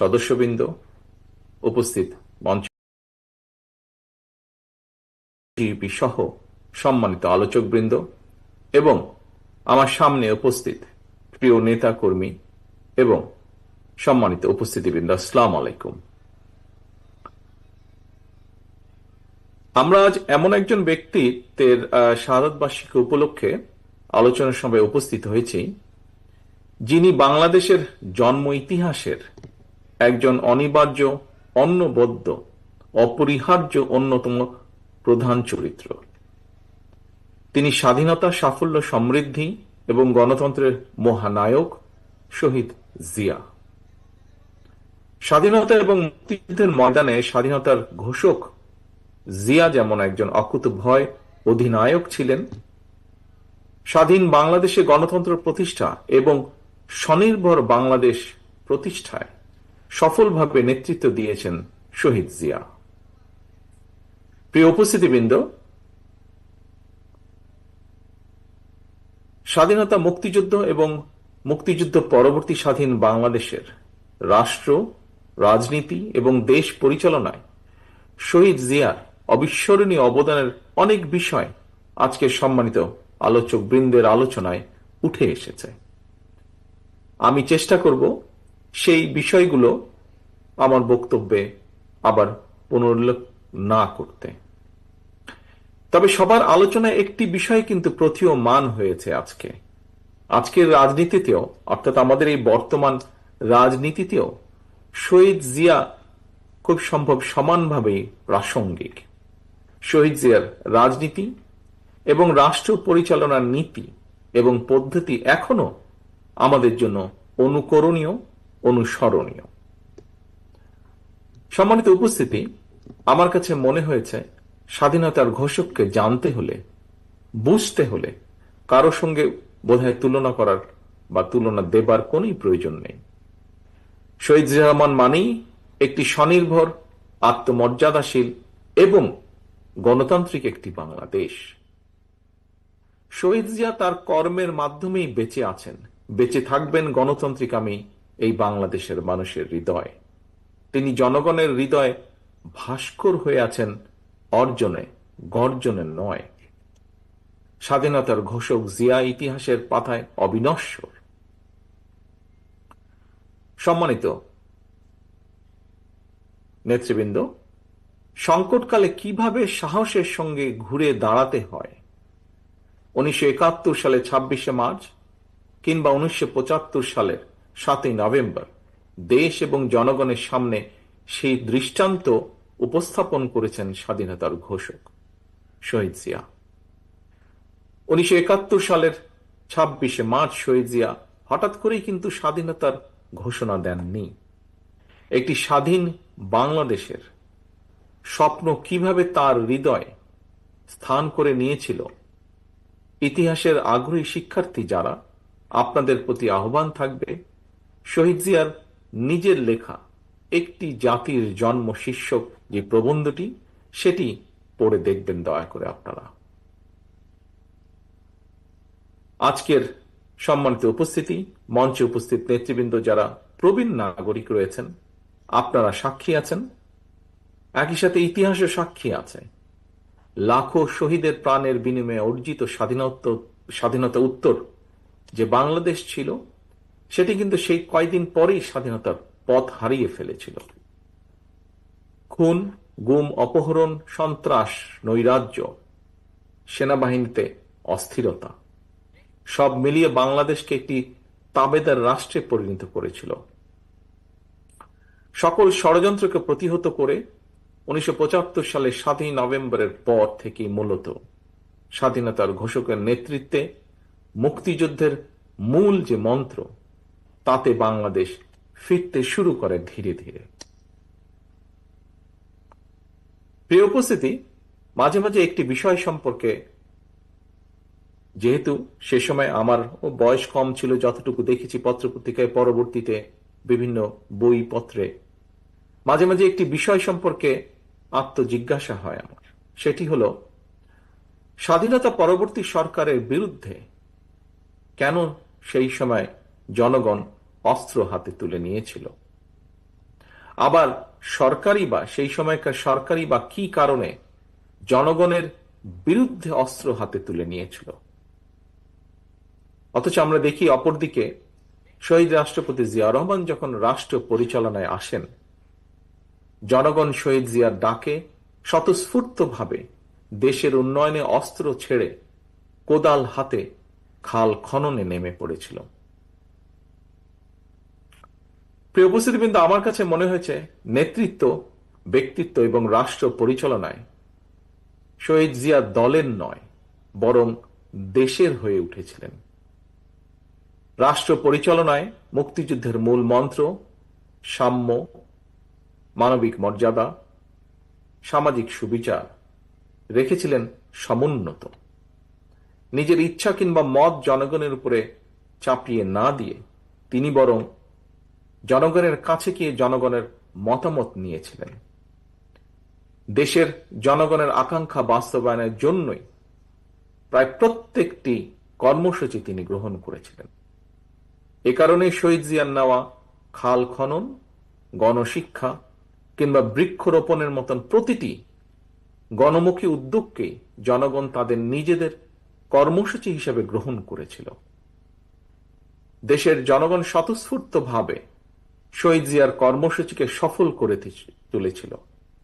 সদস্যবৃন্দ উপস্থিত মঞ্চ সহ সম্মানিত আলোচকবৃন্দ এবং আমার সামনে উপস্থিত প্রিয় নেতা কর্মী এবং সম্মানিত উপস্থিতিবৃন্দ, আসসালাম আলাইকুম। আমরা আজ এমন একজন ব্যক্তিত্বের শারদ বার্ষিকী উপলক্ষে আলোচনা সভায় উপস্থিত হয়েছি যিনি বাংলাদেশের জন্ম ইতিহাসের একজন অনিবার্য অন্নবদ্ধ অপরিহার্য অন্যতম প্রধান চরিত্র। তিনি স্বাধীনতা, সাফল্য, সমৃদ্ধি এবং গণতন্ত্রের মহানায়ক শহীদ জিয়া। স্বাধীনতা এবং মুক্তিযুদ্ধের ময়দানে স্বাধীনতার ঘোষক জিয়া যেমন একজন অকুত ভয় অধিনায়ক ছিলেন, স্বাধীন বাংলাদেশে গণতন্ত্র প্রতিষ্ঠা এবং স্বনির্ভর বাংলাদেশ প্রতিষ্ঠায়। সফলভাবে নেতৃত্ব দিয়েছেন শহীদ জিয়া। প্রিয় উপস্থিতিবৃন্দ, স্বাধীনতা মুক্তিযুদ্ধ এবং মুক্তিযুদ্ধ পরবর্তী স্বাধীন বাংলাদেশের রাষ্ট্র, রাজনীতি এবং দেশ পরিচালনায় শহীদ জিয়ার অবিস্মরণীয় অবদানের অনেক বিষয় আজকে সম্মানিত আলোচক বৃন্দের আলোচনায় উঠে এসেছে। আমি চেষ্টা করব সেই বিষয়গুলো আমার বক্তব্যে আবার পুনরুল্লেখ না করতে। তবে সবার আলোচনায় একটি বিষয় কিন্তু প্রতীয়মান হয়েছে আজকে। আজকের রাজনীতিতেও, অর্থাৎ আমাদের এই বর্তমান রাজনীতিতেও শহীদ জিয়া খুব সম্ভব সমানভাবেই প্রাসঙ্গিক। শহীদ জিয়ার রাজনীতি এবং রাষ্ট্র পরিচালনার নীতি এবং পদ্ধতি এখনও আমাদের জন্য অনুকরণীয় অনুসরণীয়। সম্মানিত উপস্থিতি, আমার কাছে মনে হয়েছে, স্বাধীনতার ঘোষককে জানতে হলে, বুঝতে হলে, কারও সঙ্গে বোধহয় তুলনা করার বা তুলনা দেবার কোন প্রয়োজন নেই। শহীদ রহমান মানেই একটি স্বনির্ভর, আত্মমর্যাদাশীল এবং গণতান্ত্রিক একটি বাংলাদেশ। শহীদ জিয়া তার কর্মের মাধ্যমেই বেঁচে আছেন, বেঁচে থাকবেন গণতান্ত্রিক আমি এই বাংলাদেশের মানুষের হৃদয়। তিনি জনগণের হৃদয় ভাস্কর হয়ে আছেন, অর্জনে, গর্জনে নয়। স্বাধীনতার ঘোষক জিয়া ইতিহাসের পাতায় অবিনশ্বর। সম্মানিত নেতৃবৃন্দ, সংকটকালে কীভাবে সাহসের সঙ্গে ঘুরে দাঁড়াতে হয়? উনিশশো একাত্তর সালে ছাব্বিশে মার্চ কিংবা উনিশশো সালের সাতই নভেম্বর। দেশ এবং জনগণের সামনে সেই দৃষ্টান্ত উপস্থাপন করেছেন স্বাধীনতার ঘোষক শহীদ জিয়া। উনিশশো একাত্তর সালের ছাব্বিশে মার্চ শহীদ জিয়া হঠাৎ করেই কিন্তু স্বাধীনতার ঘোষণা দেননি। একটি স্বাধীন বাংলাদেশের স্বপ্ন কীভাবে তার হৃদয় স্থান করে নিয়েছিল, ইতিহাসের আগ্রহী শিক্ষার্থী যারা, আপনাদের প্রতি আহ্বান থাকবে শহীদ জিয়ার নিজের লেখা, একটি জাতির জন্ম শীর্ষক যে প্রবন্ধটি, সেটি পড়ে দেখবেন দয়া করে আপনারা। আজকের সম্মানিত উপস্থিতি, মঞ্চে উপস্থিত নেতৃবৃন্দ যারা প্রবীণ নাগরিক রয়েছেন, আপনারা সাক্ষী আছেন। একই সাথে ইতিহাসও সাক্ষী আছে। লাখো শহীদের প্রাণের বিনিময়ে অর্জিত স্বাধীনতা স্বাধীনতা উত্তর যে বাংলাদেশ ছিল সেটি কিন্তু সেই কয়দিন পরেই স্বাধীনতার পথ হারিয়ে ফেলেছিল। খুন, গুম, অপহরণ, সন্ত্রাস, নৈরাজ্য, সেনাবাহিনীতে অস্থিরতা, সব মিলিয়ে বাংলাদেশকে একটি তাবেদার রাষ্ট্রে পরিণত করেছিল। সকল ষড়যন্ত্রকে প্রতিহত করে উনিশশো পঁচাত্তর সালে সাতই নভেম্বরের পর থেকে মূলত স্বাধীনতার ঘোষকের নেতৃত্বে মুক্তিযুদ্ধের মূল যে মন্ত্র তাতে বাংলাদেশ ফিরতে শুরু করে ধীরে ধীরে। প্রিয় উপস্থিতি, মাঝে মাঝে একটি বিষয় সম্পর্কে, যেহেতু সে সময় আমার বয়স কম ছিল, যতটুকু দেখেছি পত্রপত্রিকায়, পরবর্তীতে বিভিন্ন বই পত্রে মাঝে মাঝে একটি বিষয় সম্পর্কে আত্মজিজ্ঞাসা হয় আমার। সেটি হল, স্বাধীনতা পরবর্তী সরকারের বিরুদ্ধে কেন সেই সময় জনগণ অস্ত্র হাতে তুলে নিয়েছিল। আবার সরকারি বা সেই সময়কার সরকারি বা কি কারণে জনগণের বিরুদ্ধে অস্ত্র হাতে তুলে নিয়েছিল। অথচ আমরা দেখি অপরদিকে শহীদ রাষ্ট্রপতি জিয়া রহমান যখন রাষ্ট্র পরিচালনায় আসেন, জনগণ শহীদ জিয়ার ডাকে স্বতঃস্ফূর্তভাবে দেশের উন্নয়নে অস্ত্র ছেড়ে কোদাল হাতে খাল খননে নেমে পড়েছিল। প্রিয় উপস্থিতিবৃন্দ, আমার কাছে মনে হয়েছে নেতৃত্ব, ব্যক্তিত্ব এবং রাষ্ট্র পরিচালনায় শহীদ জিয়া দলের নয়, বরং দেশের হয়ে উঠেছিলেন। রাষ্ট্র পরিচালনায় মুক্তিযুদ্ধের মূল মন্ত্র, সাম্য, মানবিক মর্যাদা, সামাজিক সুবিচার রেখেছিলেন সমুন্নত। নিজের ইচ্ছা কিংবা মত জনগণের উপরে চাপিয়ে না দিয়ে তিনি বরং জনগণের কাছে গিয়ে জনগণের মতামত নিয়েছিলেন? দেশের জনগণের আকাঙ্ক্ষা বাস্তবায়নের জন্যই প্রায় প্রত্যেকটি কর্মসূচি তিনি গ্রহণ করেছিলেন। এ কারণে শহীদ জিয়ার নেওয়া খাল খনন, গণশিক্ষা কিংবা বৃক্ষরোপণের মতন প্রতিটি গণমুখী উদ্যোগকে জনগণ তাদের নিজেদের কর্মসূচি হিসেবে গ্রহণ করেছিল। দেশের জনগণ স্বতঃস্ফূর্তভাবে শহীদ জিয়ার কর্মসূচিকে সফল করে তুলেছিল।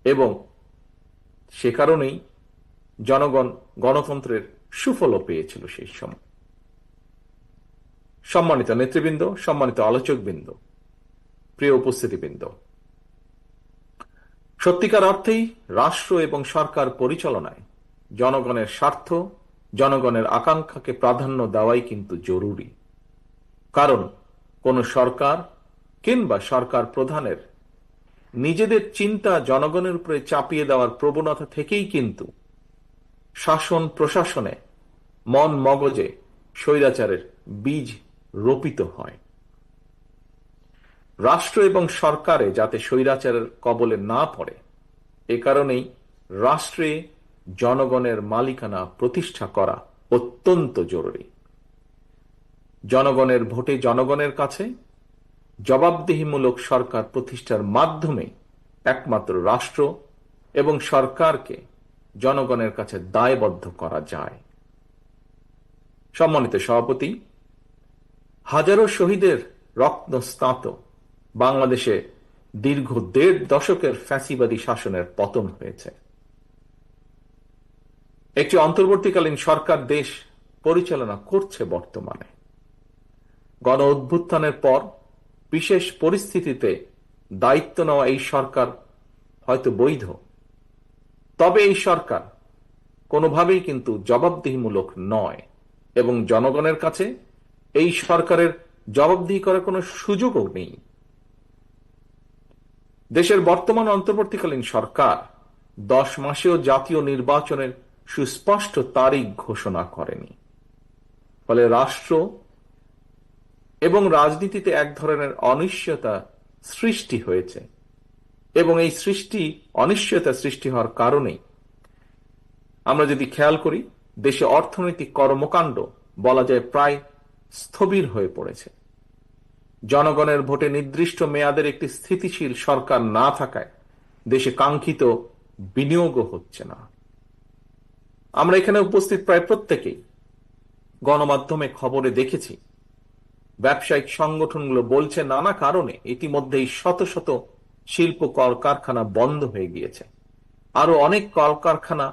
এবং সে কারণেই জনগণ গণতন্ত্রের সুফলও পেয়েছিল সেই সময়। সম্মানিত নেতৃবৃন্দ, সম্মানিত আলোচকবৃন্দ, প্রিয় উপস্থিতিবৃন্দ, সত্যিকার অর্থেই রাষ্ট্র এবং সরকার পরিচালনায় জনগণের স্বার্থ, জনগণের আকাঙ্ক্ষাকে প্রাধান্য দেওয়াই কিন্তু জরুরি। কারণ কোন সরকার কিংবা সরকার প্রধানের। নিজেদের চিন্তা জনগণের উপরে চাপিয়ে দেওয়ার প্রবণতা থেকেই কিন্তু শাসন প্রশাসনে মন মগজে স্বৈরাচারের বীজ রোপিত হয়। রাষ্ট্র এবং সরকারে যাতে স্বৈরাচারের কবলে না পড়ে, এ কারণেই রাষ্ট্রে জনগণের মালিকানা প্রতিষ্ঠা করা অত্যন্ত জরুরি। জনগণের ভোটে জনগণের কাছে জবাবদিহিমূলক সরকার প্রতিষ্ঠার মাধ্যমে একমাত্র রাষ্ট্র এবং সরকারকে জনগণের কাছে দায়বদ্ধ করা যায়। সম্মানিত সভাপতি, হাজারো শহীদের রত্নস্তাত বাংলাদেশে দীর্ঘ দেড় দশকের ফ্যাসিবাদী শাসনের পতন হয়েছে। একটি অন্তর্বর্তীকালীন সরকার দেশ পরিচালনা করছে বর্তমানে। গণ অভ্যুত্থানের পর বিশেষ পরিস্থিতিতে দায়িত্ব নেওয়া এই সরকার হয়তো বৈধ। তবে এই সরকার কোনোভাবেই কিন্তু জবাবদিহিমূলক নয় এবং জনগণের কাছে এই সরকারের জবাবদিহি করার কোনো সুযোগও নেই। দেশের বর্তমান অন্তর্বর্তীকালীন সরকার দশ মাসেও জাতীয় নির্বাচনের সুস্পষ্ট তারিখ ঘোষণা করেনি। ফলে রাষ্ট্র এবং রাজনীতিতে এক ধরনের অনিশ্চয়তা সৃষ্টি হয়েছে। এবং এই সৃষ্টি, অনিশ্চয়তা সৃষ্টি হওয়ার কারণেই আমরা যদি খেয়াল করি, দেশে অর্থনৈতিক কর্মকাণ্ড বলা যায় প্রায় স্থবির হয়ে পড়েছে। জনগণের ভোটে নির্দিষ্ট মেয়াদের একটি স্থিতিশীল সরকার না থাকায় দেশে কাঙ্ক্ষিত বিনিয়োগও হচ্ছে না। আমরা এখানে উপস্থিত প্রায় প্রত্যেকেই গণমাধ্যমে খবরে দেখেছি ব্যবসায়িক সংগঠনগুলো বলছে নানা কারণে ইতিমধ্যেই শত শত শিল্প কলকারখানা বন্ধ হয়ে গিয়েছে। আরও অনেক কলকারখানা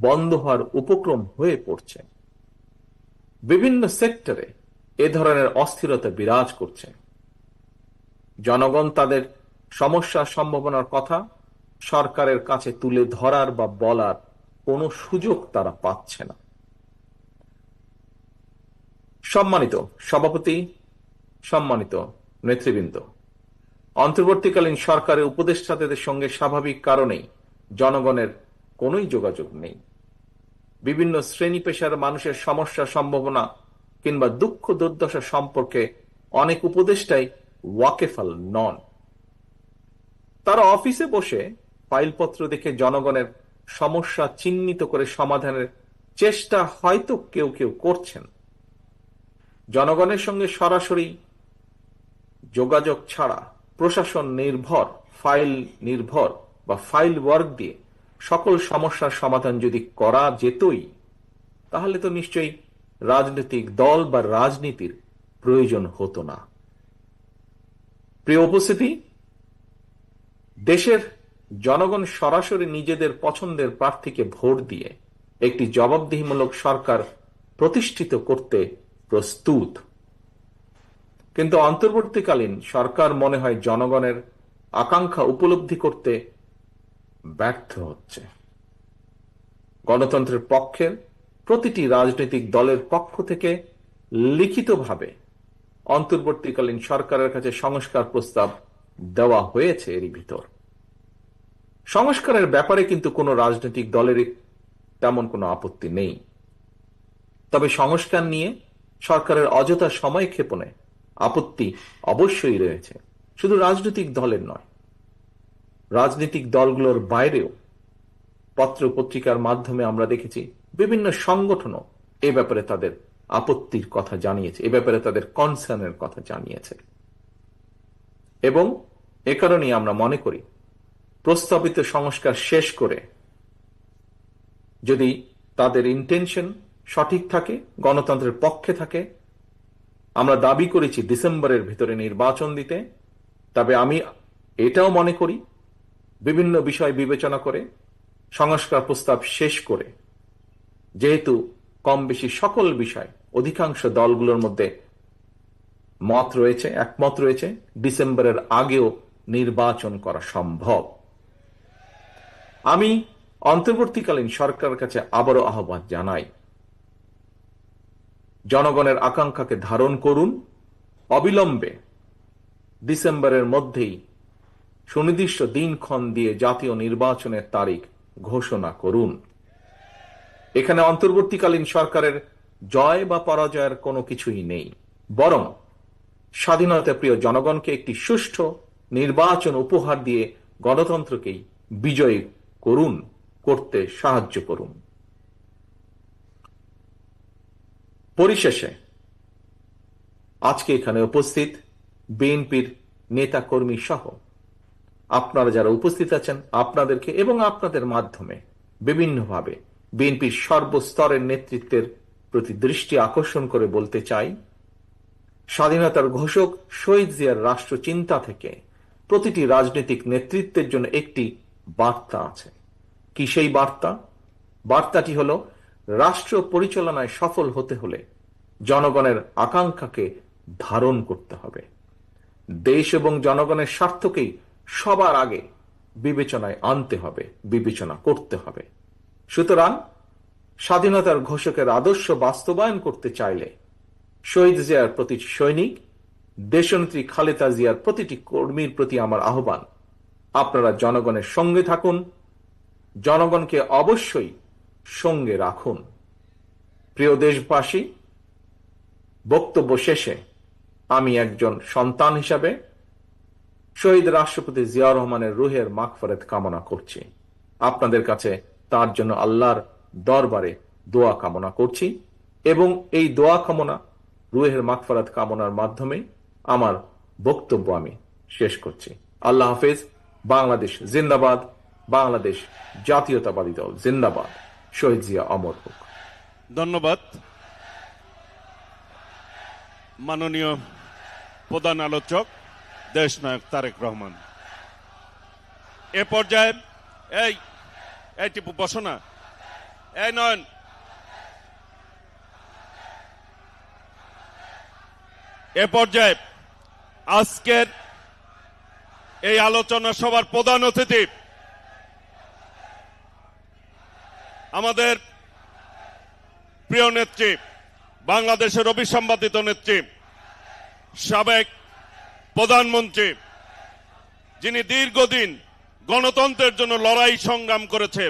বন্ধ হওয়ার উপক্রম হয়ে পড়ছে। বিভিন্ন সেক্টরে এ ধরনের অস্থিরতা বিরাজ করছে। জনগণ তাদের সমস্যার সম্ভাবনার কথা সরকারের কাছে তুলে ধরার বা বলার কোনো সুযোগ তারা পাচ্ছে না। সম্মানিত সভাপতি সম্মানিত নেতৃবৃন্দ, অন্তর্বর্তীকালীন সরকারের উপদেষ্টাদের সঙ্গে স্বাভাবিক কারণেই জনগণের কোনোই যোগাযোগ নেই। বিভিন্ন শ্রেণি পেশার মানুষের সমস্যা সম্ভাবনা কিংবা দুঃখ দুর্দশা সম্পর্কে অনেক উপদেষ্টাই ওয়াকেফাল নন। তারা অফিসে বসে ফাইলপত্র দেখে জনগণের সমস্যা চিহ্নিত করে সমাধানের চেষ্টা হয়তো কেউ কেউ করছেন। জনগণের সঙ্গে সরাসরি যোগাযোগ ছাড়া প্রশাসন নির্ভর, ফাইল নির্ভর বা ফাইল ওয়ার্ক দিয়ে সকল সমস্যার সমাধান যদি করা যেতই, তাহলে তো নিশ্চয়ই রাজনৈতিক দল বা রাজনীতির প্রয়োজন হতো না। প্রিয় উপস্থিতি, দেশের জনগণ সরাসরি নিজেদের পছন্দের প্রার্থীকে ভোট দিয়ে একটি জবাবদিহিমূলক সরকার প্রতিষ্ঠিত করতে প্রস্তুত। কিন্তু অন্তর্বর্তীকালীন সরকার মনে হয় জনগণের আকাঙ্ক্ষা উপলব্ধি করতে ব্যর্থ হচ্ছে। গণতন্ত্রের পক্ষের প্রতিটি রাজনৈতিক দলের পক্ষ থেকে লিখিতভাবে অন্তর্বর্তীকালীন সরকারের কাছে সংস্কার প্রস্তাব দেওয়া হয়েছে এরই ভিতর। সংস্কারের ব্যাপারে কিন্তু কোনো রাজনৈতিক দলের তেমন কোনো আপত্তি নেই। তবে সংস্কার নিয়ে সরকারের অযথা সময় ক্ষেপণে আপত্তি অবশ্যই রয়েছে। শুধু রাজনৈতিক দলের নয়, রাজনৈতিক দলগুলোর বাইরেও পত্র পত্রিকার মাধ্যমে আমরা দেখেছি বিভিন্ন সংগঠনও এ ব্যাপারে তাদের আপত্তির কথা জানিয়েছে, এ ব্যাপারে তাদের কনসার্নের কথা জানিয়েছে। এবং এ কারণেই আমরা মনে করি, প্রস্তাবিত সংস্কার শেষ করে যদি তাদের ইন্টেনশন সঠিক থাকে, গণতন্ত্রের পক্ষে থাকে আমরা দাবি করেছি ডিসেম্বরের ভিতরে নির্বাচন দিতে, তবে আমি এটাও মনে করি, বিভিন্ন বিষয় বিবেচনা করে, সংস্কার প্রস্তাব শেষ করে, যেহেতু কম বেশি সকল বিষয়, অধিকাংশ দলগুলোর মধ্যে মত রয়েছে, একমত রয়েছে, ডিসেম্বরের আগেও নির্বাচন করা সম্ভব। আমি অন্তর্বর্তীকালীন সরকারের কাছে আবারও আহ্বান জানাই। জনগণের আকাঙ্ক্ষাকে ধারণ করুন। অবিলম্বে ডিসেম্বরের মধ্যেই সুনির্দিষ্ট দিনক্ষণ দিয়ে জাতীয় নির্বাচনের তারিখ ঘোষণা করুন। এখানে অন্তর্বর্তীকালীন সরকারের জয় বা পরাজয়ের কোনো কিছুই নেই। বরং স্বাধীনতা প্রিয় জনগণকে একটি সুষ্ঠু নির্বাচন উপহার দিয়ে গণতন্ত্রকেই বিজয়ী করুন, করতে সাহায্য করুন। পরিশেষে আজকে এখানে উপস্থিত বিএনপির নেতা কর্মী সহ আপনারা যারা উপস্থিত আছেন, আপনাদেরকে এবং আপনাদের মাধ্যমে বিভিন্নভাবে বিএনপির সর্বস্তরের নেতৃত্বের প্রতি দৃষ্টি আকর্ষণ করে বলতে চাই, স্বাধীনতার ঘোষক শহীদ জিয়ার রাষ্ট্র চিন্তা থেকে প্রতিটি রাজনৈতিক নেতৃত্বের জন্য একটি বার্তা আছে। কি সেই বার্তা? বার্তাটি হল রাষ্ট্র পরিচালনায় সফল হতে হলে জনগণের আকাঙ্ক্ষাকে ধারণ করতে হবে। দেশ এবং জনগণের স্বার্থকেই সবার আগে বিবেচনায় আনতে হবে, বিবেচনা করতে হবে। সুতরাং স্বাধীনতার ঘোষকের আদর্শ বাস্তবায়ন করতে চাইলে শহীদ জিয়ার প্রতি সৈনিক, দেশনেত্রী খালেদা জিয়ার প্রতিটি কর্মীর প্রতি আমার আহ্বান, আপনারা জনগণের সঙ্গে থাকুন, জনগণকে অবশ্যই সঙ্গে রাখুন। প্রিয় দেশবাসী, বক্তব্য শেষে আমি একজন সন্তান হিসাবে শহীদ রাষ্ট্রপতি জিয়া রহমানের রুহের মাগফরত কামনা করছি। আপনাদের কাছে তার জন্য আল্লাহর দরবারে দোয়া কামনা করছি এবং এই দোয়া কামনা, রুহের মাগফরাত কামনার মাধ্যমে আমার বক্তব্য আমি শেষ করছি। আল্লাহ হাফেজ, বাংলাদেশ জিন্দাবাদ, বাংলাদেশ জাতীয়তাবাদী দল জিন্দাবাদ। শহীদ জিয়া অমর হোক। ধন্যবাদ। মাননীয় প্রধান আলোচক দেশ নায়ক তারেক রহমান। এ পর্যায়ে, এই এই টিপু, বসো না। এই নয়ন। এ পর্যায়ে, আজকের এই আলোচনা সভার প্রধান অতিথি আমাদের প্রিয় নেত্রী, বাংলাদেশের অবিসম্বাদিত নেত্রী, সাবেক প্রধানমন্ত্রী, যিনি দীর্ঘদিন গণতন্ত্রের জন্য লড়াই সংগ্রাম করেছে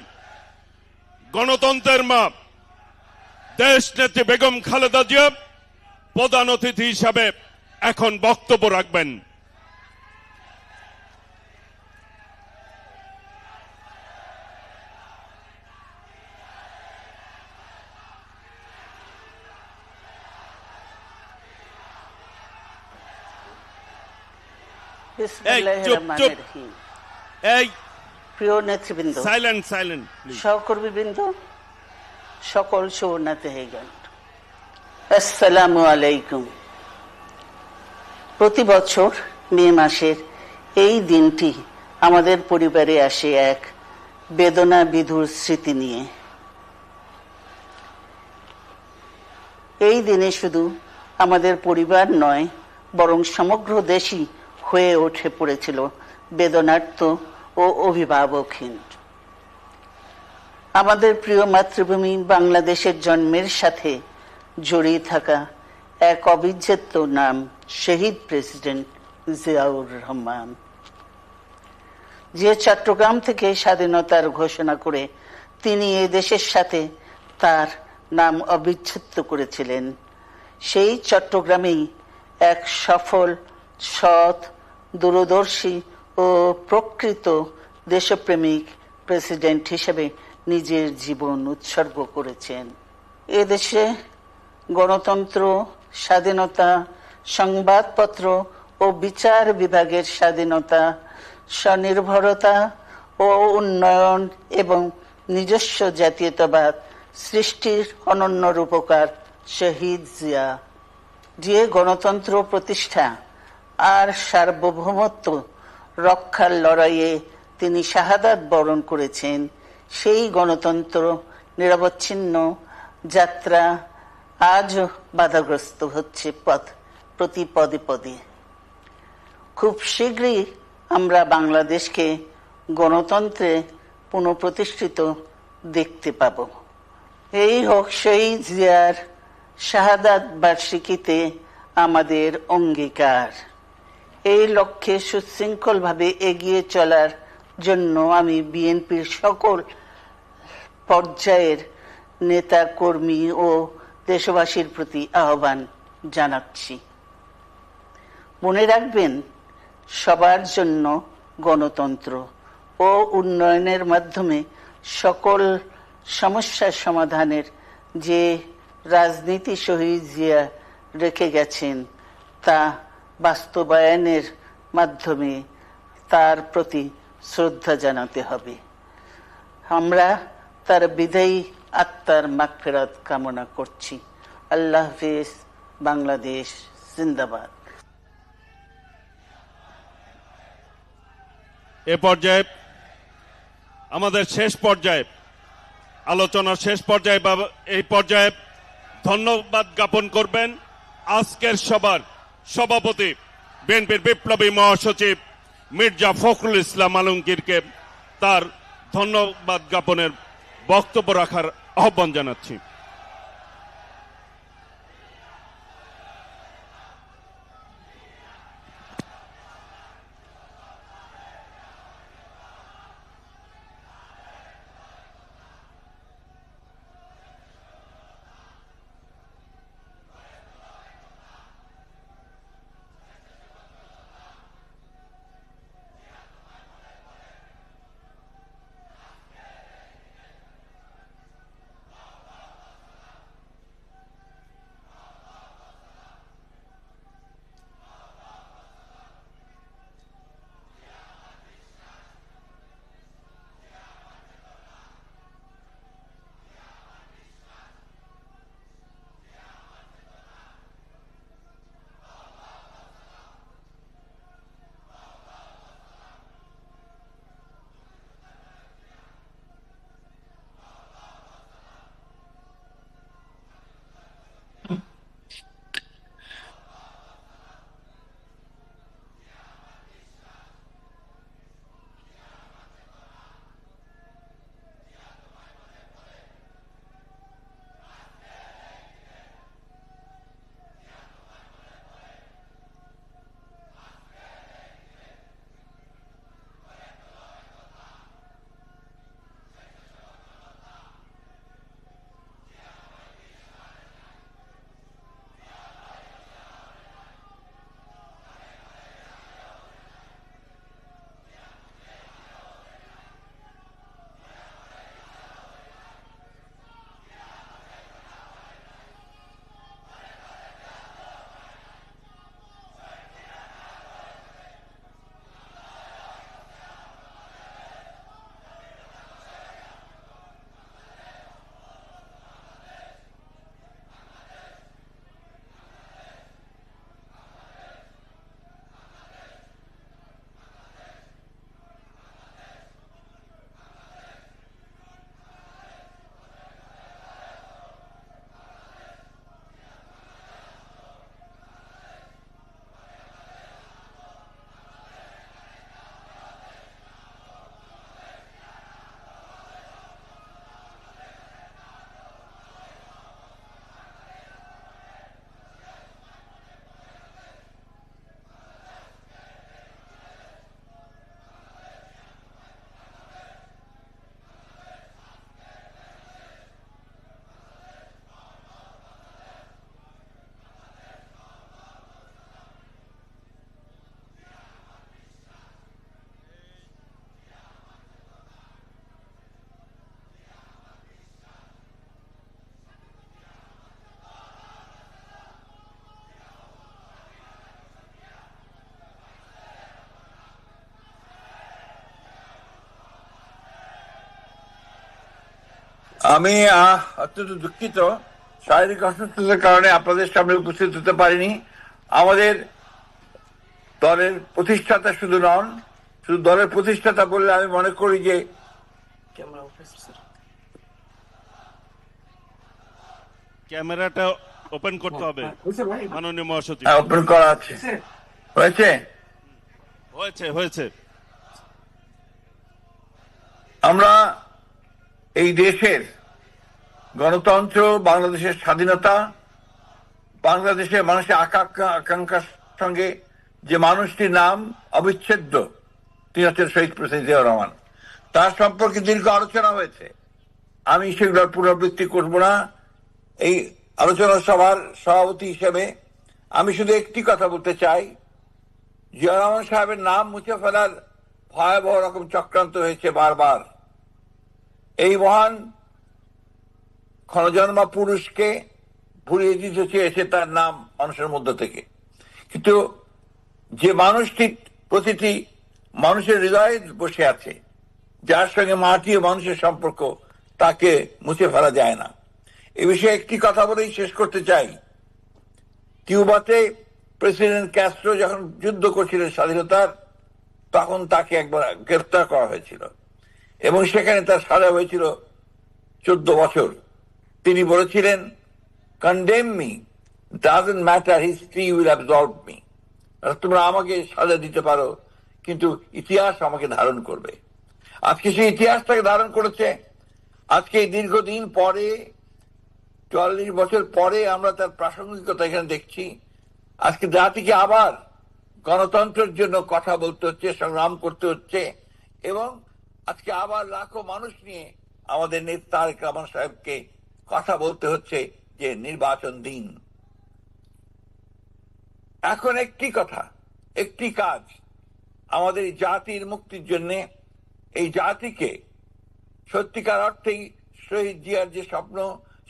গণতন্ত্রের মা, দেশ নেত্রী বেগম খালেদা জিয়া প্রধান অতিথি হিসাবে এখন বক্তব্য রাখবেন। এই প্রিয় নেতৃবৃন্দ সাইলেন্ট সাইলেন্ট সহকর্মীবৃন্দ সকল সুবর্ণাতে হেগন আসসালামু আলাইকুম প্রতি বছর মে মাসের এই দিনটি আমাদের পরিবারে আসে এক বেদনা বিধুর স্মৃতি নিয়ে। এই দিনে শুধু আমাদের পরিবার নয় বরং সমগ্র দেশই হয়ে উঠে পড়েছিল বেদনার্থ ও অভিভাবকহীন। আমাদের প্রিয় মাতৃভূমি বাংলাদেশের জন্মের সাথে জড়িয়ে থাকা এক অবিচ্ছেদ্য নাম শহীদ প্রেসিডেন্ট জিয়াউর রহমান। যে চট্টগ্রাম থেকে স্বাধীনতার ঘোষণা করে তিনি এ দেশের সাথে তার নাম অবিচ্ছেদ্য করেছিলেন, সেই চট্টগ্রামেই এক সফল, সৎ দূরদর্শী ও প্রকৃত দেশপ্রেমিক প্রেসিডেন্ট হিসেবে নিজের জীবন উৎসর্গ করেছেন। এদেশে গণতন্ত্র, স্বাধীনতা, সংবাদপত্র ও বিচার বিভাগের স্বাধীনতা, স্বনির্ভরতা ও উন্নয়ন এবং নিজস্ব জাতীয়তাবাদ সৃষ্টির অনন্য রূপকার শহীদ জিয়া। যে গণতন্ত্র প্রতিষ্ঠা আর সার্বভৌমত্ব রক্ষার লড়াইয়ে তিনি শাহাদাত বরণ করেছেন। সেই গণতন্ত্র নিরবচ্ছিন্ন যাত্রা আজও বাধাগ্রস্ত হচ্ছে পথ প্রতি পদে পদে। খুব শীঘ্রই আমরা বাংলাদেশকে গণতন্ত্রে পুনঃপ্রতিষ্ঠিত দেখতে পাব। এই হোক সেই জিয়ার শাহাদাত বার্ষিকীতে আমাদের অঙ্গীকার। এই লক্ষ্যে সুশৃঙ্খলভাবে এগিয়ে চলার জন্য আমি বিএনপির সকল পর্যায়ের নেতা, কর্মী ও দেশবাসীর প্রতি আহ্বান জানাচ্ছি। মনে রাখবেন, সবার জন্য গণতন্ত্র ও উন্নয়নের মাধ্যমে সকল সমস্যার সমাধানের যে রাজনীতি শহীদ জিয়া রেখে গেছেন, তা বাস্তবায়নের মাধ্যমে তার প্রতি শ্রদ্ধা জানাতে হবে। আমরা তার বিদায়ী আত্মার মাগফেরাত কামনা করছি। আল্লাহ হাফিজ, বাংলাদেশ জিন্দাবাদ। এ পর্যায়ে আমাদের শেষ পর্যায়ে, আলোচনার শেষ পর্যায়ে বা এই পর্যায়ে ধন্যবাদ জ্ঞাপন করবেন আজকের সবার। সভাপতি বিএনপির বিপ্লবী মহাসচিব মির্জা ফখরুল ইসলাম আলমগীরকে তার ধন্যবাদ জ্ঞাপনের বক্তব্য রাখার আহ্বান জানাচ্ছি। আমি অত্যন্ত দুঃখিত। শারীরিক অসুস্থতার কারণে আপনাদের সামনে উপস্থিত হতে পারিনি। আমাদের দলের প্রতিষ্ঠাতা শুধু নন শুধু দলের প্রতিষ্ঠাতা বললে আমি মনে করি যে ক্যামেরাটা ওপেন করতে হবে। মাননীয় মহাসচিব। ওপেন করা আছে। হয়েছে? হয়েছে হয়েছে। আমরা এই দেশের গণতন্ত্র, বাংলাদেশের স্বাধীনতা, বাংলাদেশের মানুষের আকাঙ্ক্ষা, আকাঙ্ক্ষার সঙ্গে যে মানুষটির নাম অবিচ্ছেদ্য, তিনি হচ্ছেন শহীদ প্রেসিডেন্ট জিয়াউর রহমান। তার সম্পর্কে দীর্ঘ আলোচনা হয়েছে। আমি সেগুলোর পুনরাবৃত্তি করব না। এই আলোচনা সভার সভাপতি হিসেবে আমি শুধু একটি কথা বলতে চাই। জিয়া রহমান সাহেবের নাম মুছে ফেলার ভয়াবহ রকম চক্রান্ত হয়েছে বারবার। এই মহান ক্ষণজন্মা পুরুষকে ভুলিয়ে দিতে চেয়েছে তার নাম মানুষের মধ্য থেকে। কিন্তু যে মানুষটি প্রতিটি মানুষের হৃদয়ে বসে আছে, যার সঙ্গে মাটি ও মানুষের সম্পর্ক তাকে মুছে ফেলা যায় না। এ বিষয়ে একটি কথা বলেই শেষ করতে চাই। কিউবাতে প্রেসিডেন্ট ক্যাস্ট্রো যখন যুদ্ধ করছিলেন স্বাধীনতার, তখন তাকে একবার গ্রেফতার করা হয়েছিল। এবং সেখানে তার সাজা হয়েছিল চোদ্দ বছর। তিনি বলেছিলেন condemn me doesn't matter history will absolve me তোমরা আমাকে সাজা দিতে পারো, কিন্তু ইতিহাস আমাকে ধারণ করবে। আজকে সেই ইতিহাসটাকে ধারণ করেছে। আজকে দীর্ঘদিন পরে, চুয়াল্লিশ বছর পরে আমরা তার প্রাসঙ্গিকতা এখানে দেখছি। আজকে জাতিকে আবার গণতন্ত্রের জন্য কথা বলতে হচ্ছে, সংগ্রাম করতে হচ্ছে এবং আজকে আবার লাখো মানুষ নিয়ে আমাদের নেতা তারেক রহমান সাহেবকে কথা বলতে হচ্ছে যে নির্বাচন দিন। এখন একটি কথা, একটি কাজ, আমাদের জাতির মুক্তির জন্য এই জাতিকে সত্যিকার অর্থেই শহীদ জিয়ার যে স্বপ্ন,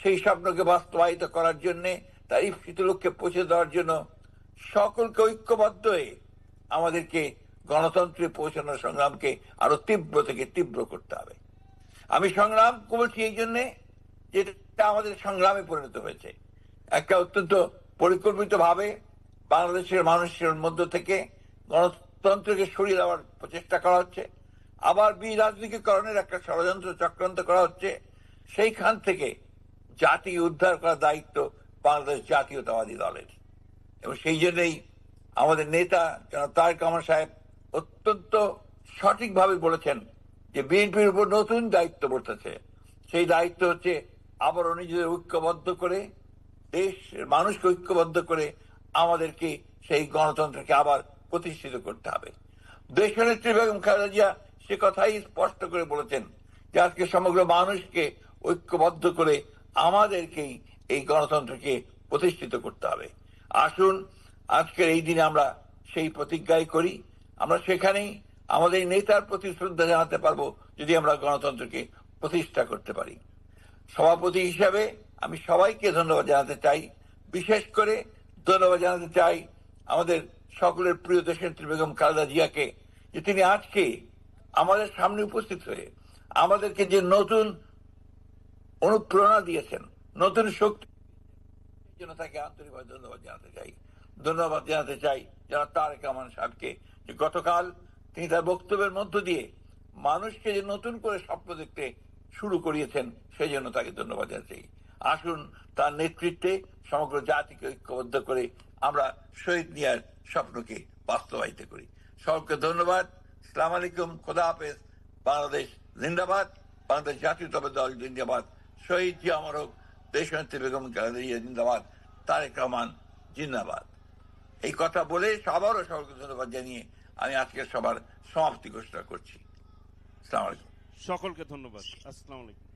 সেই স্বপ্নকে বাস্তবায়িত করার জন্য, তার ইপ্সিত লক্ষ্যে পৌঁছে দেওয়ার জন্য সকলকে ঐক্যবদ্ধ হয়ে আমাদেরকে গণতন্ত্রে পৌঁছানোর সংগ্রামকে আরও তীব্র থেকে তীব্র করতে হবে। আমি সংগ্রাম বলছি এই জন্যে যেটা আমাদের সংগ্রামে পরিণত হয়েছে। একটা অত্যন্ত পরিকল্পিত ভাবে বাংলাদেশের মানুষের মধ্য থেকে গণতন্ত্রকে সরিয়ে দেওয়ার প্রচেষ্টা করা হচ্ছে। আবার বিরাজনীতিকরণের একটা ষড়যন্ত্র চক্রান্ত করা হচ্ছে। সেইখান থেকে জাতি উদ্ধার করার দায়িত্ব বাংলাদেশ জাতীয়তাবাদী দলের। এবং সেই জন্যই আমাদের নেতা জনাব তারেক রহমান সাহেব অত্যন্ত সঠিকভাবে বলেছেন যে বিএনপির উপর নতুন দায়িত্ব বর্তেছে সেই দায়িত্ব হচ্ছে আবারও নিজেদের ঐক্যবদ্ধ করে, দেশ, মানুষকে ঐক্যবদ্ধ করে আমাদেরকে সেই গণতন্ত্রকে আবার প্রতিষ্ঠিত করতে হবে। দেশনেত্রী বেগম খালেদা জিয়া সে কথাই স্পষ্ট করে বলেছেন যে আজকে সমগ্র মানুষকে ঐক্যবদ্ধ করে আমাদেরকেই এই গণতন্ত্রকে প্রতিষ্ঠিত করতে হবে। আসুন, আজকের এই দিনে আমরা সেই প্রতিজ্ঞাই করি। আমরা সেখানেই আমাদের নেতার প্রতি শ্রদ্ধা জানাতে পারব যদি আমরা গণতন্ত্রকে প্রতিষ্ঠা করতে পারি। সভাপতি হিসাবে আমি সবাইকে ধন্যবাদ জানাতে চাই। বিশেষ করে ধন্যবাদ জানাতে চাই আমাদের সকলের প্রিয় দেশনেত্রী বেগম খালেদা জিয়াকে, যে তিনি আজকে আমাদের সামনে উপস্থিত হয়ে আমাদেরকে যে নতুন অনুপ্রেরণা দিয়েছেন, নতুন শক্তি জন্য তাকে আন্তরিকভাবে ধন্যবাদ জানাতে চাই। ধন্যবাদ জানাতে চাই যারা তারেক রহমান সাহেবকে যে গতকাল তিনি তার বক্তব্যের মধ্য দিয়ে মানুষকে যে নতুন করে স্বপ্ন দেখতে শুরু করিয়েছেন সেই জন্য তাকে ধন্যবাদ জানাতে চাই আসুন তার নেতৃত্বে সমগ্র জাতিকে ঐক্যবদ্ধ করে আমরা শহীদ মিয়ার স্বপ্নকে বাস্তবায়িত করি। সকলকে ধন্যবাদ। সালাম আলাইকুম। খোদা হাফেজ। বাংলাদেশ জিন্দাবাদ। বাংলাদেশ জাতীয়তাবাদী দল জিন্দাবাদ। শহীদ জিয়া হোক দেশনেত্রী বেগম জিন্দাবাদ। তারেক রহমান জিন্দাবাদ। এই কথা বলে সবারও সকলকে ধন্যবাদ জানিয়ে আমি আজকে সবার সমাপ্তি ঘোষণা করছি। সকলকে ধন্যবাদ। আসসালামু আলাইকুম।